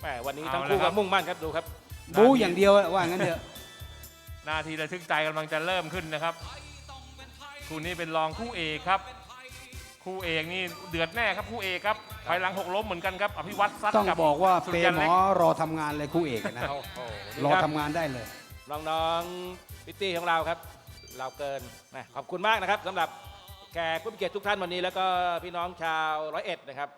แหมวันนี้เอาทั้งคู่ละครัก็บมุ่งมั่นครับดูครับ บู๊อย่างเดียวว่างั้นเถอะนาทีระทึกใจกำลังจะเริ่มขึ้นนะครับคู่นี้เป็นรองคู่เอกครับ คู่เอกนี่เดือดแน่ครับคู่เอกครับภายหลังหกล้มเหมือนกันครับอภิวัตซัดต้องกับบอกว่าสุเปริยันหมเล็กอรอทำงานเลยคู่เอกนะโอ้โหรอนี่คทำบงานได้เลย น้องๆพิตตี้ของเราครับ เราเกินนะขอบคุณมากนะครับสำหรับแขกผู้มีเกียรติทุกท่านวันนี้ แล้วก็พี่น้องชาวร้อยเอ็ดนะครับ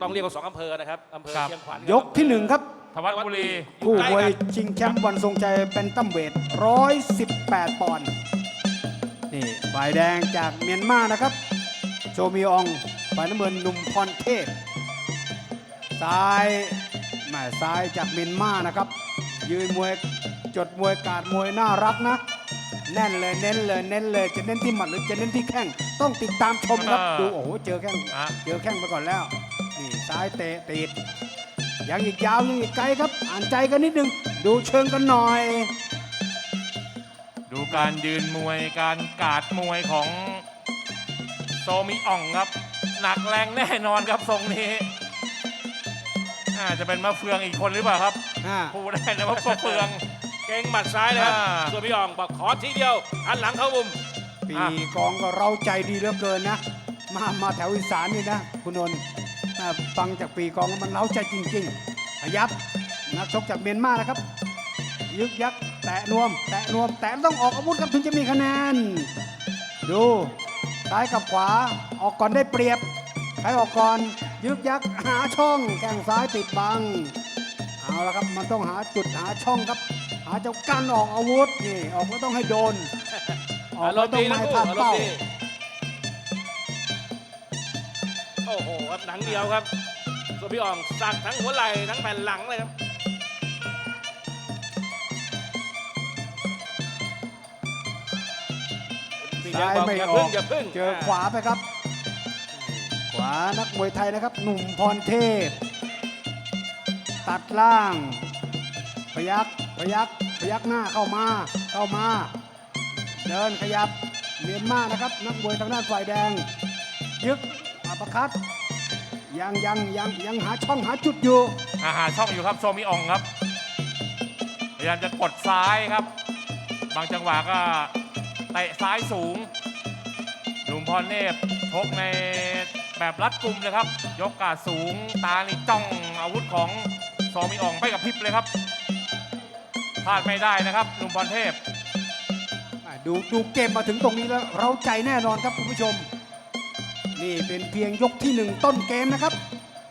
ต้องเรียกว่าสองอำเภอนะครับอำเภอเชียงขวัญยกที่หนึ่งครับ ธวัฒบุรีคู่มวยชิงแชมป์วันทรงใจเป็นตั้มเวท118 ปอนด์นี่ฝ่ายแดงจากเมียนมานะครับโจมีอองฝ่ายน้ำเงินหนุ่มพรเทพซ้ายแหม่ซ้ายจากเมียนมานะครับ ยืนมวยจดมวยกาดมวยน่ารักนะ แน่นเลยเน้นเลยเน้นเลยจะเน้นที่หมัดหรือจะเน้นที่แข้งต้องติดตามชมครับ ดูโอ้โหเจอแข้ง อะ เจอแข้งไปก่อนแล้วนี่ ซ้ายเตะติด ยังอีกยาวยังอีกไกลครับ อ่านใจกันนิดนึง ดูเชิงกันหน่อย ดูการยืนมวยการกาดมวยของโซมิอ่องครับ หนักแรงแน่นอนครับทรงนี้อ่าจะเป็นมะเฟืองอีกคนหรือเปล่าครับอ่า พูดได้นะว่ามะเฟือง เก่งหมัดซ้ายเลยครับอ่า ส่วนพี่อ่องบอกขอทีเดียวหันหลังเข้ามุม ปีอะ กองก็เราใจดีเหลือเกินนะ มามาแถวอีสานนี่นะ คุณนนท์อ่า ฟังจากปีกองมันเล้าใจจริงๆพยับนักชกจากเมียนมานะครับ ยึกยักแตะนวม แตะนวม แตะต้องออกอาวุธครับถึงจะมีคะแนน ดูซ้ายกับขวาออกก่อนได้เปรียบใครออกก่อน ยึกยักหาช่องแข้งซ้ายติดบังเอาละครับมันต้องหาจุดหาช่องครับ หาเจ้าการออกอาวุธนี่ออกแล้วต้องให้โดน ออกอารแล้วต้องไม่พลาดเป้า ครับหนังเดียวครับส่วนพี่อ่องสักทั้งหัวไหล่ทั้งแผ่นหลังเลยครับพี่เลี้ยงซ้ายบอกไม่อย่าอพึ่องกอย่าพึ่งเจอขวาไปครับ ขวานักมวยไทยนะครับ หนุ่มพรเทพ ตัดล่าง พยักพยักพยักหน้าเข้ามาเข้ามา เดินขยับเมียนมานะครับ นักมวยทางด้านฝ่ายแดง ยึกอัปคัต ยังยังยังยังหาช่องหาจุดอยู่ อาหารช่องอยู่ครับโซมิอ่องครับพยายามจะกดซ้ายครับ บางจังหวะก็เตะซ้ายสูงหนุ่มพรเนบชกในแบบรัดกุมเลยครับ ยกกาดสูงตานี่จ้องอาวุธของโซมิอ่องไปกับพริบเลยครับพลาดไม่ได้นะครับหนุ่มพรเทพอะดูดูเกมมาถึงตรงนี้แล้ว เราใจแน่นอนครับคุณผู้ชม นี่เป็นเพียงยกที่หนึ่งต้นเกมนะครับ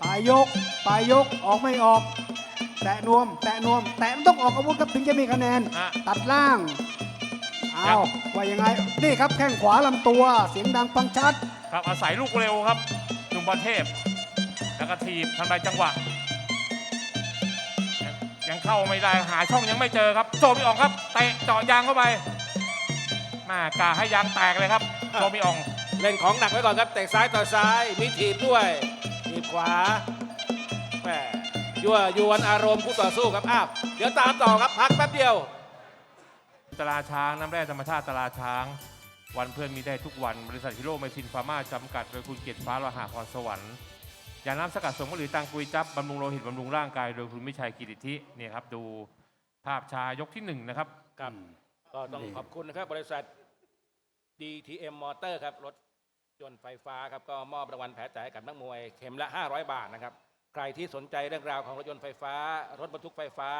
ปลายยกปลายยกออกไม่ออก แตะนวม แตะนวม แตะมันต้องออกอาวุธครับถึงจะมีคะแนน อะ ตัดล่างครัเอาบว่ายังไง นี่ครับแข้งขวาลำตัว เสียงดังฟังชัด ครับอาศัยลูกเร็วครับหนุ่มพรเทพแล้วก็ทีบทำลายจังหวะยังยังเข้าไม่ได้หาช่องยังไม่เจอครับโซมิอ่องครับเตะเจาะยางเข้าไปมากาให้ยางแตกเลยครับโซมิอ่อง เล่นของหนักไว้ก่อนครับเตะซ้ายต่อซ้าย มีถีบด้วยถีบขวาแหมยั่วยวนอารมณ์คู่ต่อสู้ครับอ้าวเดี๋ยวตามต่อครับพักแป๊บเดียว ตลาดช้างน้ำแร่ธรรมชาติตลาดช้าง วันเพื่อนมีได้ทุกวันบริษัทฮิโร่ไมซินฟาร์มาจำกัดโดยคุณเกียรติฟ้าโลหะพรสวรรค์ยาน้ำสกัดสมหรือตังกุยจับบำรุงโลหิตบำรุงร่างกายโดยคุณมิชัยกิติธิเนี่ยครับดูภาพช้ายกที่หนึ่งนะครับ ครับ ก็ต้องขอบคุณนะครับ บริษัท DTM Motor ครับ รถ ยนต์ไฟฟ้าครับก็มอบรางวัลแผลใจให้กับนักมวยเข็มละ 500 บาทนะครับ ใครที่สนใจเรื่องราวของรถยนต์ไฟฟ้า รถบรรทุกไฟฟ้า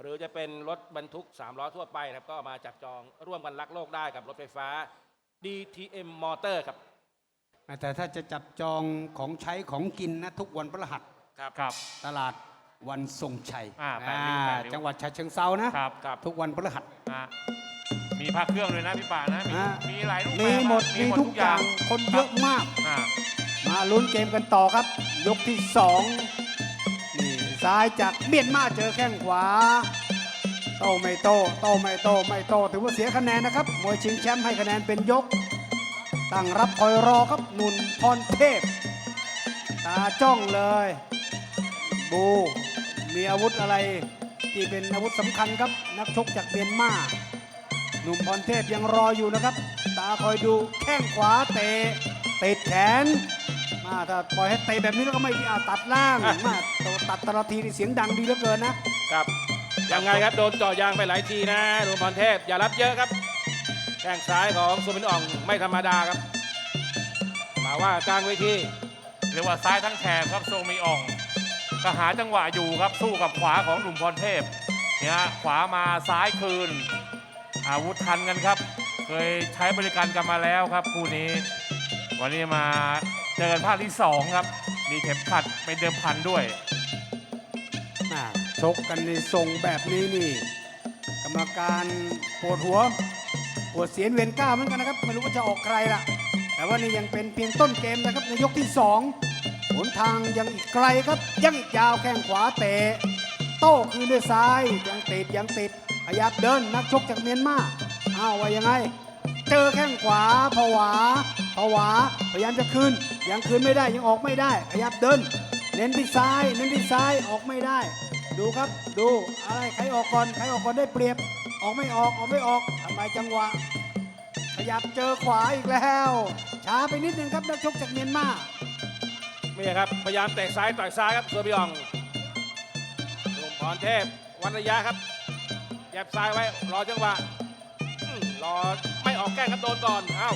หรือจะเป็นรถบรรทุก 3 ล้อทั่วไปนะครับ ก็มาจับจองร่วมกันรักโลกได้กับรถไฟฟ้า DTM Motor ครับ แต่ถ้าจะจับจองของใช้ของกินนะทุกวันพฤหัสครับครับ ตลาดวันทรงชัยอ่าแปดริ้วอ่าแปดริ้ว จังหวัดฉะเชิงเซานะครับ ครับ ทุกวันพฤหัสนะ มีพระเครื่องเลยนะพี่ป่านะ มีฮะ มีหลายรูปมีแบบหมดนะมีทุกอย่างคนเยอะมาก อ่ามาลุ้นเกมกันต่อครับ ยกที่สองนี่ซ้ายจากเมียนมาเจอแข้งขวา โตไม่โต โตไม่โตไม่โตถือว่าเสียคะแนนนะครับมวยชิงแชมป์ให้คะแนนเป็นยก ตั้งรับคอยรอครับหนุนพรเทพ ตาจ้องเลย บูมีอาวุธอะไรที่เป็นอาวุธสำคัญครับ นักชกจากเมียนมา หนุ่มพรเทพยังรออยู่นะครับ ตาคอยดูแข้งขวาเตะติดแขนมอ่าถ้าปล่อยให้เตะแบบนี้แล้วก็ไม่ดีอ่าตัดล่างอะ มาตัวตัดแตละทีนี่เสียงดังดีเหลือเกินนะ ครับยังไงครับโดนเจ่อยางไปหลายทีนะหนุ่มพรเทพอย่ารับเยอะครับแข้งซ้ายของสุบินอ่องไม่ธรรมดาครับ มาว่ากลางเวทีเรียกว่าซ้ายทั้งแถบครับโซมีอ่องก็หาจังหวะอยู่ครับสู้กับขวาของหนุ่มพรเทพเนี่ยฮะขวามาซ้ายคืน อาวุธทันกันครับ เคยใช้บริการกันมาแล้วครับคู่นี้ วันนี้มาเจอกันภาคที่สองครับ มีเข็มขัดเป็นเดิมพันด้วยอ่าชกกันในทรงแบบนี้นี่ กรรมการปวดหัวปวดเสียนเวียนก้าวเหมือนกันนะครับ ไม่รู้ว่าจะออกใครล่ะแต่ว่านี่ยังเป็นเพียงต้นเกมนะครับในยกที่สองหนทางยังอีกไกลครับ ยังอีกยาวแข้งขวาเตะ โต้คืนด้วยซ้ายยังติดยังติด ยับเดินนักชกจากเมียนมาอ้าวว่ายังไง เจอแข้งขวาผวาผวาพยายามจะคืนยังคืนไม่ได้ยังออกไม่ได้ขยับเดิน เน้นที่ซ้าย เน้นที่ซ้ายออกไม่ได้ ดูครับดูอะไรใครออกก่อนใครออกก่อนได้เปรียบ ออกไม่ออกออกไม่ออกทำไมจังหวะขยับเจอขวาอีกแล้ว ช้าไปนิดนึงครับนักชกจากเมียนมานี่ครับพยายามเตะซ้ายต่อยซ้ายครับสุบินอ่องหนุ่มพรเทพวันระยะครับ แยบซ้ายไว้ รอจังหวะอืมรอไม่ออกแกล้งครับโดนก่อนเอ้า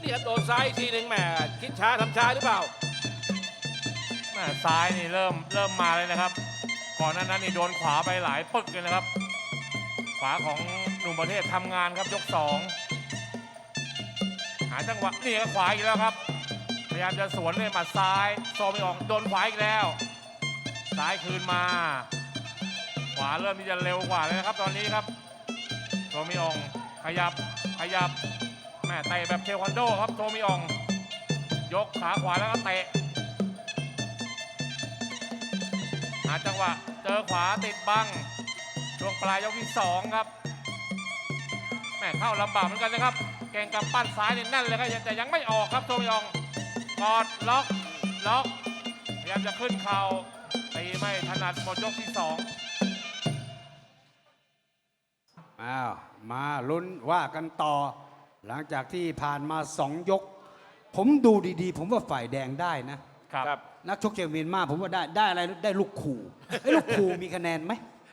นี่ครับโดนซ้ายอีกทีหนึ่งแหมคิดช้าทำช้าหรือเปล่า แม่ซ้ายนี่เริ่มเริ่มมาเลยนะครับ ก่อนหน้านั้นนี่โดนขวาไปหลายปึกเลยนะครับ ขวาของหนุ่มประเทศทำงานครับยกสองหาจังหวะนี่ก็ขวาอีกแล้วครับ พยายามจะสวนด้วยหมัดซ้ายโซไม่ออกโดนขวาอีกแล้ว ซ้ายคืนมา วาเริ่มที่จะเร็วกว่าเลยนะครับ ตอนนี้ครับโซมิอองขยับขยับแม่เตะแบบเทควันโดครับโซมิอองยกขาขวาแล้วก็เตะหาจังหวะเจอขวาติดบังช่วงปลายยกที่สองครับแม่เข้าลำบากเหมือนกันนะครับ แกงกับปั้นซ้ายนี่แน่นเลยครับแต่ยังไม่ออกครับโทมยองกอดล็อกล็อกพยายามจะขึ้นเข่าตีไม่ถนัดหมดยกที่ส องอ้าวมาลุ้นว่ากันต่อ หลังจากที่ผ่านมาสองยก ผมดูดีๆ ผมว่าฝ่ายแดงได้นะ ครับครับนักชกจากเมียนมาผมว่าได้ได้อะไรได้ลูกขู่ไอ้ลูกขู่มีคะแนนไหม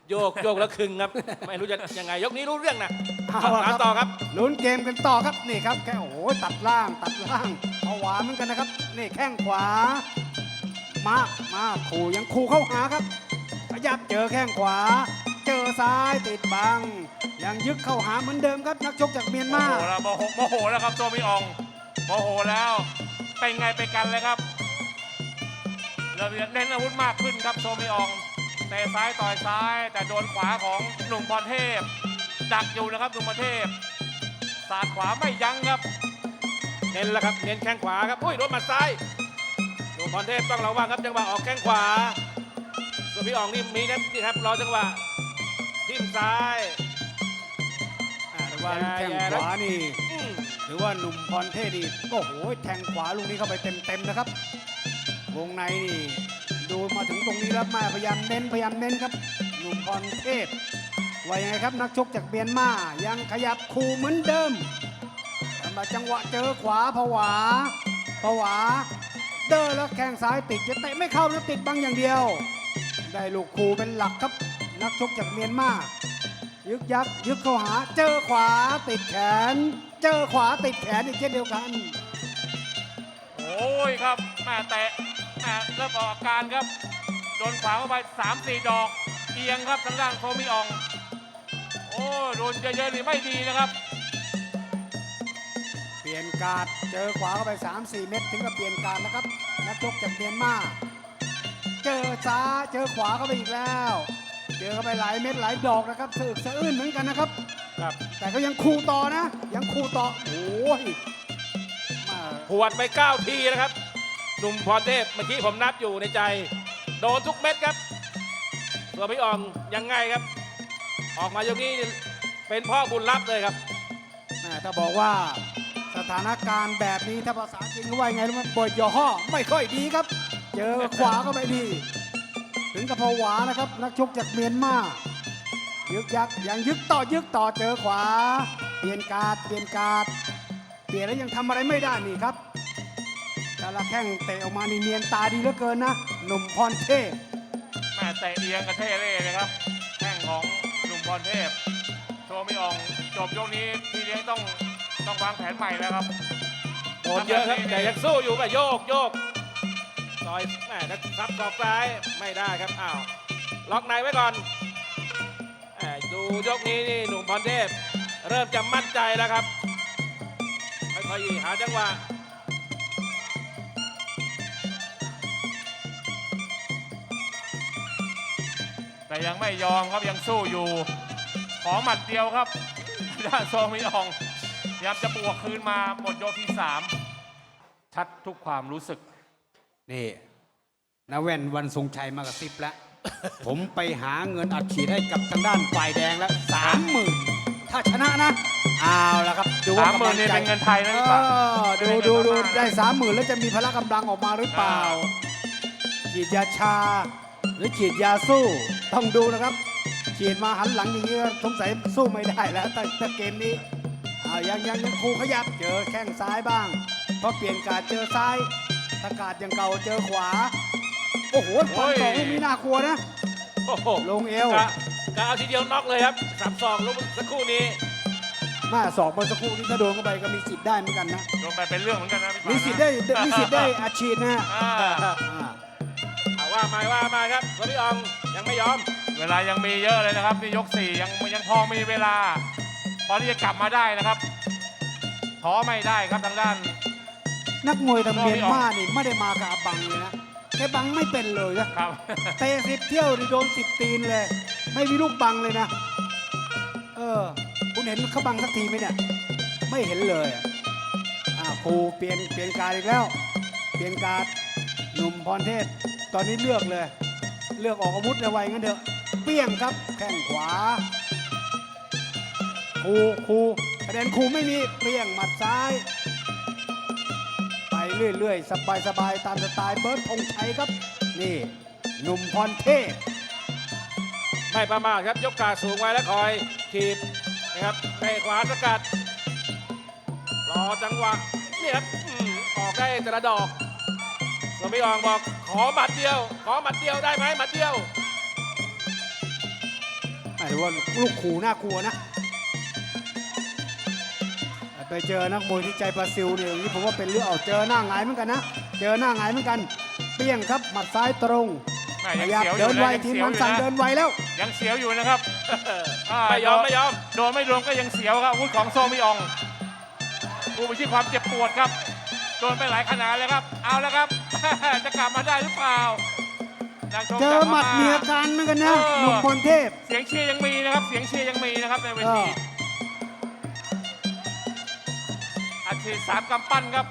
โยกโยกแล้วคึงครับ ไม่รู้จะยังไงยกนี้รู้เรื่องนะเอาละตามต่อครับ ลุ้นเกมกันต่อครับนี่ครับแค่โอ้โหตัดล่างตัดล่างเอาหวาเหมือนกันนะครับนี่แข้งขวา มามาขู่ยังขู่เข้าหาครับขยับเจอแข้งขวา เจอซ้ายติดบัง ยังยึกเข้าหาเหมือนเดิมครับนักชกจากเมียนโมมาโหแล้วโมโหโมโหแล้วครับโทมิอองโมโหแล้วเป็นไงไปกันเลยครับเริ่มจะเน้นอาวุธมากขึ้นครับโทมิอองเตะซ้ายต่อยซ้าย แต่โดนขวาของหนุ่มพรเทพ ดักอยู่นะครับหนุ่มพรเทพสาดขวาไม่ยั้งครับ เน้นแล้วครับเน้นแข้งขวาครับอุ้ยโดนหมัดซ้ายหนุ่มพรเทพต้องระวังครับจังหวะออกแข้งขวาส่วนพี่อ่องนี่มีนะนี่ครับรอจังหวะทิ่มซ้ายอ่าแต่ ว่าแย่แข้งแย่ขแล้ววานี่อืมหรือว่าหนุ่มพรเทพนี่โอ้โหแทงขวาลูกนี้เข้าไปเต็มๆนะครับ วงในนี่ดูมาถึงตรงนี้แล้วมาพยายามเน้นพยายามเน้นครับ หนุ่มพรเทพว่ายังไงครับ นักชกจากเมียนมายังขยับคู่เหมือนเดิมสำหรับจังหวะเจอขวาผวาผวา เดินแล้วแข้งซ้ายติดจะเตะไม่เข้านะติดบังอย่างเดียว ได้ลูกคู่เป็นหลักครับ นักชกจากเมียนมา ยึกยักยึกเข้าหา เจอขวาติดแขน เจอขวาติดแขนอีกเช่นเดียวกัน โอ้ยครับแม่เตะแม่เริ่มออกอาการครับ โดนขวาเข้าไป3ามสี่ดอก เอียงครับทางด้านโทมิออง โอ้โดนเยอะๆนี่ไม่ดีนะครับ เปลี่ยนการ์ดเจอขวาเข้าไป 3-4 เม็ดถึงกับเปลี่ยนการ์ดนะครับนักชกจากเมียนมาเจอซ้ายเจอขวาเข้าไปอีกแล้ว เจอเข้าไปหลายเม็ดหลายดอกนะครับสะอึกสะอื้นเหมือนกันนะครับ ครับแต่ก็ยังคู่ต่อนะ ยังคู่ต่อโอ้ยมาหวดไป 9 ทีนะครับ หนุ่มพรเทพเมื่อกี้ผมนับอยู่ในใจ โดนทุกเม็ดครับส่วนพี่อ่องยังไงครับ ออกมายกนี้เป็นพ่อบุญรับเลยครับแม่ถ้าบอกว่าสถานการณ์แบบนี้ถ้าภาษาจีนเขาว่ายังไงรู้ไหมบอยย่อห้อไม่ค่อยดีครับ เจอขวาเข้าไปดี ถึงกับผวานะครับ นักชกจากเมียนมายึกยักยังยึกต่อยึกต่อเจอขวา เปลี่ยนการ์ดเปลี่ยนการ์ดเปลี่ยนแล้วยังทำอะไรไม่ได้นี่ครับแต่ละแข้งเตะออกมานี่เนียนตาดีเหลือเกินนะหนุ่มพรเทพแม่เตะเอียงกระเทเล่เลยครับแข้งของหนุ่มพรเทพโชว์ไม่ออกจบยกนี้พี่เลี้ยงต้องต้องวางแผนใหม่แล้วครับโดนเยอะครับแต่ยังสู้อยู่แบบโยกโยก ต่อยแม่จะซับศอกซ้ายไม่ได้ครับอ้าวล็อกในไว้ก่อนแหม่ดูยกนี้นี่หนุ่มพรเทพ เริ่มจะมั่นใจแล้วครับค่อยๆหาจังหวะแต่ยังไม่ยอมครับยังสู้อยู่ ขอหมัดเดียวครับด้านโซมิอองพยายามจะบวกคืนมาหมดยกที่สามชัดทุกความรู้สึก นี่นาแว่นวันทรงชัยมากระซิบแล้ว ผมไปหาเงินอัดฉีดให้กับทางด้านฝ่ายแดงแล้วสามหมื่นถ้าชนะนะเอาละครับดูว่าสามหมื่นกำลังนี่ใจเป็นเงินไทยนะเอหรือเปล่าอดูดูดูได้สามหมื่นแล้วจะมีพละกำลังออกมาหรือเปล่า ฉีดยาชา หรือฉีดยาสู้ต้องดูนะครับ ฉีดมาหันหลังอย่างนี้สงสัยสู้ไม่ได้แล้วแต่แต่เกมนี้เอายังยังยังครูขยับเจอแข้งซ้ายบ้างพอเปลี่ยนการดเจอซ้าย ถ้ากาดอย่างเก่าเจอขวา โอ้โหฟันสองลูกนี้น่ากลัวนะ โอ้โหลงเอว กะกะเอาทีเดียวน็อกเลยครับสับสองลูกสักครู่นี้มาสอกเมื่อสักครู่นี้ถ้าโดนเข้าไปก็มีสิทธิ์ได้เหมือนกันนะโดนไปเป็นเรื่องเหมือนกันนะพี่ปามีนะสิทธิ์ได้มีสิทธิ์ได้อาชีพนะฮะอ่าอ่าเอาว่ามาว่ามาครับสวัสดีอองยังไม่ยอม เวลายังมีเยอะเลยนะครับนี่ยกสี่ยังยังพอมีเวลา พอที่จะกลับมาได้นะครับท้อไม่ได้ครับทางด้าน นักมวยทางก็ไม่เมียนออกมานี่ไม่ได้มากับอาบังเลยนะแกบังไม่เป็นเลยนะครับ เตะสิบเที่ยวนี่โดนสิบตีนเลย ไม่มีลูกบังเลยนะ เออ คุณเห็นเขาบังสักทีไหมเนี่ย ไม่เห็นเลยอะอ่าครูเปลี่ยนเปลี่ยนการดอีกแล้ว เปลี่ยนการดหนุ่มพรเทพตอนนี้เลือกเลย เลือกออกอาวุธเลยไว้งั้นเถอะ เปี้ยงครับ แข้งขวาครูครูคะแนนครูไม่มีเปี้ยงหมัดซ้ายไป เรื่อยๆ สบายๆ ตามสไตล์เบิร์ดธงชัยครับ นี่หนุ่มพรเทพไม่ประมาทครับ ยกกาสูงไว้แล้วคอยทีบนะครับเตะขวาสกัด รอจังหวะนี่ครับอืมออกได้แต่ละดอกสวัสดีอองบอกขอหมัดเดียว ขอหมัดเดียวได้ไหมหมัดเดียวหมายถึงว่าลูกขู่น่ากลัวนะ ไปเจอนักมวยที่ใจบราซิลเนี่ยอย่างนี้ผมว่าเป็นเรื่องเอาเจอหน้าหงายเหมือนกันนะ เจอหน้าหงายเหมือนกัน เปี้ยงครับหมัดซ้ายตรงแม่ขยังยับเสียวอเดิยู่นนะไวยังทีมเสียวมัอนยู่สั่งนะเดินไวแล้ว ยังเสียวอยู่นะครับาไม่ยอมโดนไม่ยอม โดนไม่โดนก็ยังเสียวครับอาวุธของโซมิอองดูไปที่ความเจ็บปวดครับ โดนไปหลายขนาดเลยครับ เอาแล้วครับ จะกลับมาได้หรือเปล่านักชกเจอกลับหมัดาเมียการเหมือนกันนะเออ หนุ่มพรเทพ เสียงเชียร์ยังมีนะครับ เสียงเชียร์ยังมีนะครับในเวเอทีอ อาชีพสามกำปั้นครับ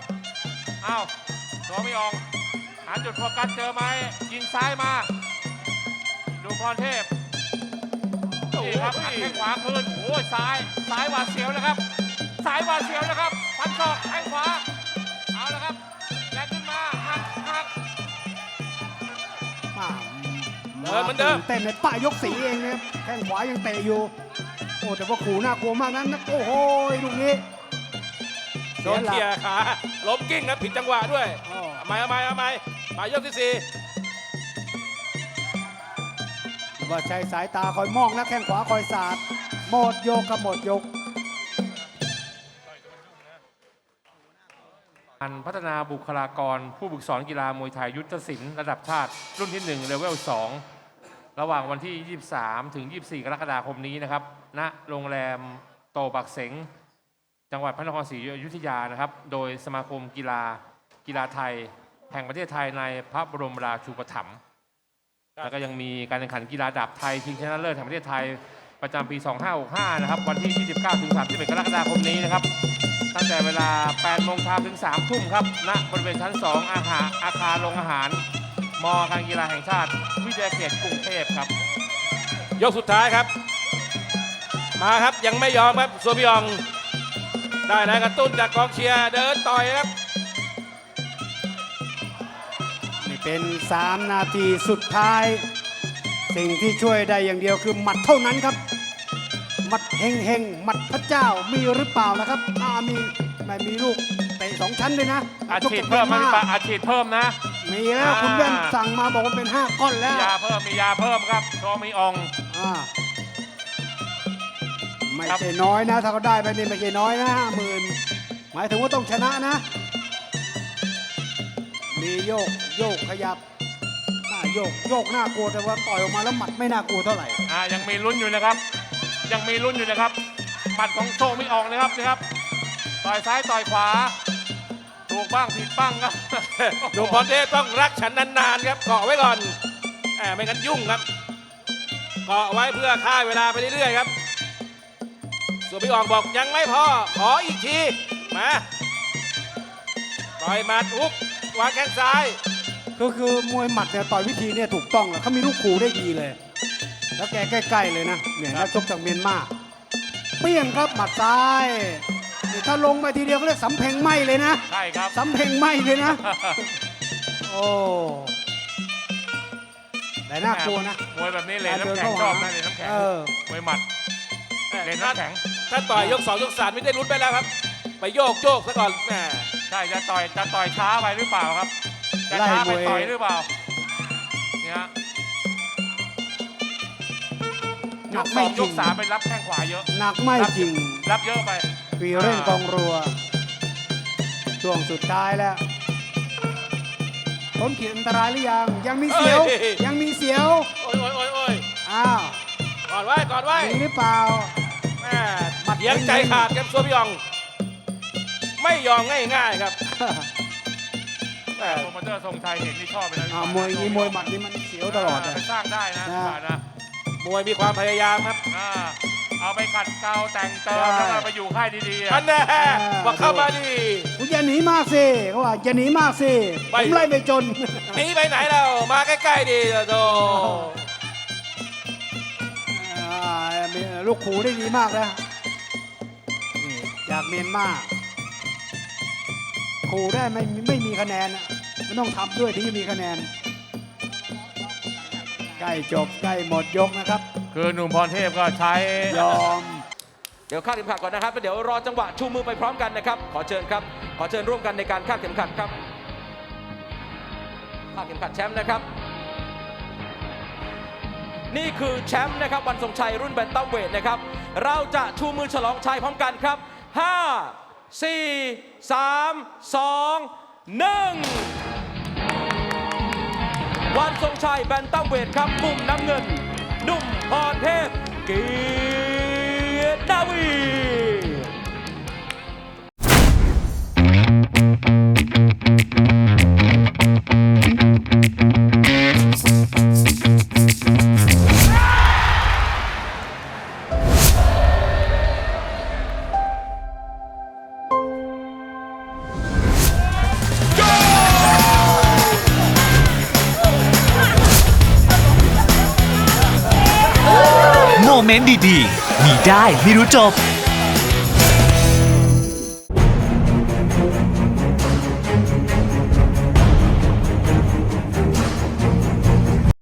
อ้าวโซมิออง หาจุดโฟกัสเจอไหมยิงซ้ายมา ดูพรเทพนี่ครับหักแข้งขวาคืนโอ้ยซ้ายซ้ายหวาดเสียวนะครับซ้ายหวาดเสียวนะครับฟันศอกแข้งขวาเอาละครับแรงขึ้นมาหักหัก มาเดินเหมือนเดิมเต้นในป้ายยกสีเองนะครับแข้งขวายังเตะอยู่ โอ้แต่ว่าขู่น่ากลัวมากนั้นนะโอ้โหลูกนี้ โดนเขี่ยขาล้มกิ้งครับผิดจังหวะด้วยอ๋อเอาไหมเอาไหมเอาไหมปลายยกที่สี่ว่าใช้สายตาคอยมองนะแข้งขวาคอยสาดหมดยกกับหมดยกการพัฒนาบุคลากรผู้ฝึกสอนกีฬามวยไทยยุทธศิลป์ระดับชาติ รุ่นที่ 1 เลเวล 2 ระหว่างวันที่ 23 ถึง 24 กรกฎาคมนี้นะครับณโรงแรมโตปักเสง จังหวัดพระนครศรีอยุธยานะครับ โดยสมาคมกีฬากีฬาไทย แห่งประเทศไทยในพระบรมราชูปถัมภ์ครับแล้วก็ยังมีการแข่งขันกีฬาดาบไทยชิงชนะเลิศแห่งประเทศไทยประจำปี 2565 นะครับ วันที่ 29 ถึง 31 กรกฎาคมนี้นะครับ ตั้งแต่เวลา 8 โมงเช้าถึง 3 ทุ่มครับ ณ บริเวณชั้น 2 อาคารอาคารโรงอาหารมการกีฬาแห่งชาติ วิทยาเขตกรุงเทพครับ ยกสุดท้ายครับ มาครับยังไม่ยอมครับโซบิออง ได้นะกระตุ้นจากกองเชียร์เดินต่อยครับนี่เป็น 3 นาทีสุดท้าย สิ่งที่ช่วยได้อย่างเดียวคือหมัดเท่านั้นครับหมัดเฮงเฮงหมัดพระเจ้ามีหรือเปล่านะครับอามีไม่มีลูกเตะสองชั้นเลยนะอาฉีดเพิ่มไหมพี่ปะอาฉีดเพิ่มนะ มีแล้วคุณแว่นสั่งมาบอกว่าเป็นห้าก้อนแล้มีวยาเพิ่มมียาเพิ่มครับโชมีอองอ่า ไม่ครับใช่น้อยนะ ถ้าเขาได้ไปนี่ไม่ใช่น้อยนะห้าหมื่นหมายถึงว่าต้องชนะนะ มีโยกโยกขยับหน้าโยกโยกน่ากลัวแต่ว่าต่อยออกมาแล้วหมัดไม่น่ากลัวเท่าไหร่อ่ายังมีลุ้นอยู่นะครับ ยังมีลุ้นอยู่นะครับหมัดของโชมีอองนะครับนะครับต่อยซ้ายต่อยขวาถูกบ้างผิดบ้างครับหนุ่มพรเทพต้องรักฉันนานๆครับเกาะไว้ก่อนแหมไม่งั้นยุ่งครับเกาะไว้เพื่อฆ่าเวลาไปเรื่อยๆครับ ส่วนพี่อ่องบอกยังไม่พอ ขออีกที มาต่อยหมัดอุ๊บวางแข้งซ้าย ก็คือมวยหมัดเนี่ยต่อยวิธีเนี่ยถูกต้องแล้วเขามีลูกขู่ได้ดีเลย แล้วแกใกล้ๆเลยนะเนี่ยนักชกจากเมียนมาเปี้ยงครับหมัดซ้ายนี่ถ้าลงไปทีเดียวก็เรียกสำเพ็งไหมเลยนะใช่ครับ สำเพ็งไหมเลยนะ โอ้แต่น่ากลัวนะ มวยแบบนี้เลยน้ำแข็งชอบนะเลยน้ำแข็งเออ มวยหมัดเลยน้ำแข็ง ถ้าต่อยยกสองยกสามไม่ได้ลุ้นไปแล้วครับ ไปโยกโยกซะก่อนแหมใช่จะต่อยจะต่อยช้าไปหรือเปล่าครับจะช้าไปต่อยหรือเปล่าเนี่ยฮะหยนักกสไม่องจยริกงสามไปรับแข้งขวาเยอะหนักไม่จริง รับเยอะไปปีเร่งกองรัว ช่วงสุดท้ายแล้วพ้นขีดอันตรายหรือยัง ยังมีเสียว ยังมีเสียว โอ้ยโอ้ยโอ้ยโอ้ยอ้าว ก่อนไว้ก่อนไว้มีหรือเปล่าแม่ เยียงใจขาดครับส่วนพี่อ่อง ไม่ยอมง่ายๆครับแหม่โปรโมเตอร์ทรงชัยเห็นนี่ชอบไปแล้วอ่ามวยอย่างนี้มวยหมัดนี่มันเสียวตลอดไปอะสร้างได้นะนะป่านะมวยมีความพยายามครับอ่าเอาไปขัดเกลาแต่งเติมใช่ แล้วก็ไปอยู่ค่ายดีๆอะอันแน่ว่าเข้ามาดี คุณอย่าหนีมากสิเขาว่าอย่าหนีมากสิไม่ผมไล่ไปจน หนีไปไหนเรามาใกล้ๆดีโต อ่ามีลูกขูได้ดีมากนะนี่จาก เมียนมาขูได้ไม่มีไม่มีคะแนนอะมันต้องทำด้วยถึงจะมีคะแนน ใกล้จบใกล้หมดยกนะครับ คือหนุ่มพรเทพก็ใช้ยอม เดี๋ยวคาดเข็มขัดก่อนนะครับแล้วเดี๋ยวรอจังหวะชูมือไปพร้อมกันนะครับ ขอเชิญครับ ขอเชิญร่วมกันในการคาดเข็มขัดครับคาดเข็มขัดแชมป์นะครับ นี่คือแชมป์นะครับวันทรงชัยรุ่นแบนตัมเวทนะครับ เราจะชูมือฉลองชัยพร้อมกันครับ 5 4 3 2 1วันทรงชัยแบนตัมเวทครับมุมน้ำเงิน นุ่มพรเทพเกียรติดาวี โมเมนต์ดีๆมีได้ไม่รู้จบ